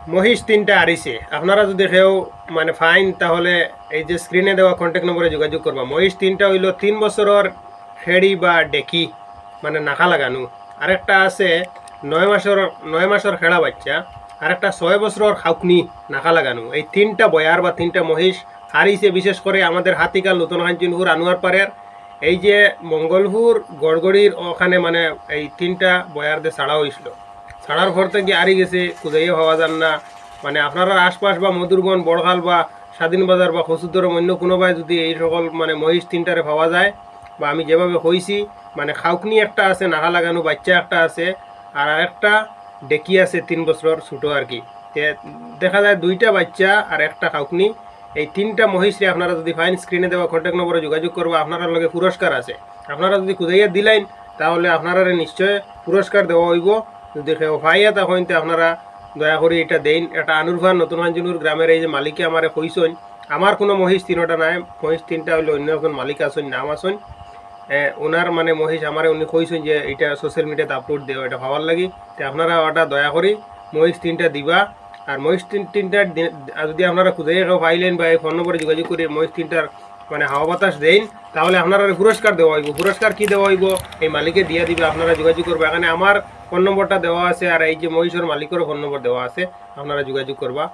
মহিষ তিনটা আরিছে। আপনারা যদি কেউ মানে ফাইন, তাহলে এই যে স্ক্রিনে দেওয়া কন্ট্যাক্ট নম্বরে যোগাযোগ করবা। মহিষ তিনটা হইল তিন বছরের খেড়ি বা ডেকি মানে নাকা লাগানো। আরেকটা আছে নয় মাসের নয় মাসের খেড়া বাচ্চা। আরেকটা ছয় বছরের খাউকনি নাকা লাগানো। এই তিনটা বয়ার বা তিনটা মহিষ হারিছে বিশেষ করে আমাদের হাতিকাল নতুন হাঞ্চিনপুর আনোয়ার পাড়ের। এই যে মঙ্গলপুর গড়গড়ির ওখানে মানে এই তিনটা বয়ার দিয়ে ছাড়া হয়েছিল ছাড়ার পর থেকে আরি গেছে খুঁজাইয়ে হওয়া যান না। মানে আপনারা আশপাশ বা মধুরবন বড়খাল বা স্বাধীন বাজার বা খসুদ্দরম অন্য কোনোবাই যদি এই সকল মানে মহিষ তিনটারে পাওয়া যায়, বা আমি যেভাবে হইছি মানে খাউকনি একটা আছে নাগা লাগানো বাচ্চা একটা আছে, আর একটা ডেকি আছে তিন বছর ছোটো আর কি। দেখা যায় দুইটা বাচ্চা আর একটা খাউকনি। এই তিনটা মহিষরে আপনারা যদি ফাইন স্ক্রিনে দেওয়া কন্ট্যাক্ট নম্বরে যোগাযোগ করব, আপনার লগে পুরস্কার আছে। আপনারা যদি খুঁজাইয়া দিলেন, তাহলে আপনারা নিশ্চয় পুরস্কার দেওয়া হইব। যদি কেউ তখন তে আপনারা দয়া করে এটা দেন এটা আনুরভান নতুন হাঞ্জুনুর গ্রামের এই যে মালিকে আমারে কইসন আমার কোনো মহিষ তিনোটা নাই, মহিষ তিনটা হইলে অন্য একজন মালিক আসুন নাম আসুন ওনার মানে মহিষ আমারে উনি কইছেন যে এটা সোশ্যাল মিডিয়াতে আপলোড দেও, এটা ভাবার লাগি। তো আপনারা ওটা দয়া করি মহিষ তিনটা দিবা। আর মহিষ তিন তিনটার যদি আপনারা খুঁজে পাইলেন বা এই ফোন নম্বরে যোগাযোগ করে, মহিষ তিনটার মানে হাওয়া বাতাস দেন তাহলে আপনারা পুরস্কার দেওয়া হইব। পুরস্কার কি দেওয়া হইব? এই মালিকে দিয়া দিবে, আপনারা যোগাযোগ করবে। এখানে আমার ফোন নম্বরটা দেওয়া আছে আর এই যে মহিষের মালিকেরও ফোন নম্বর দেওয়া আছে। আপনারা যোগাযোগ করবা।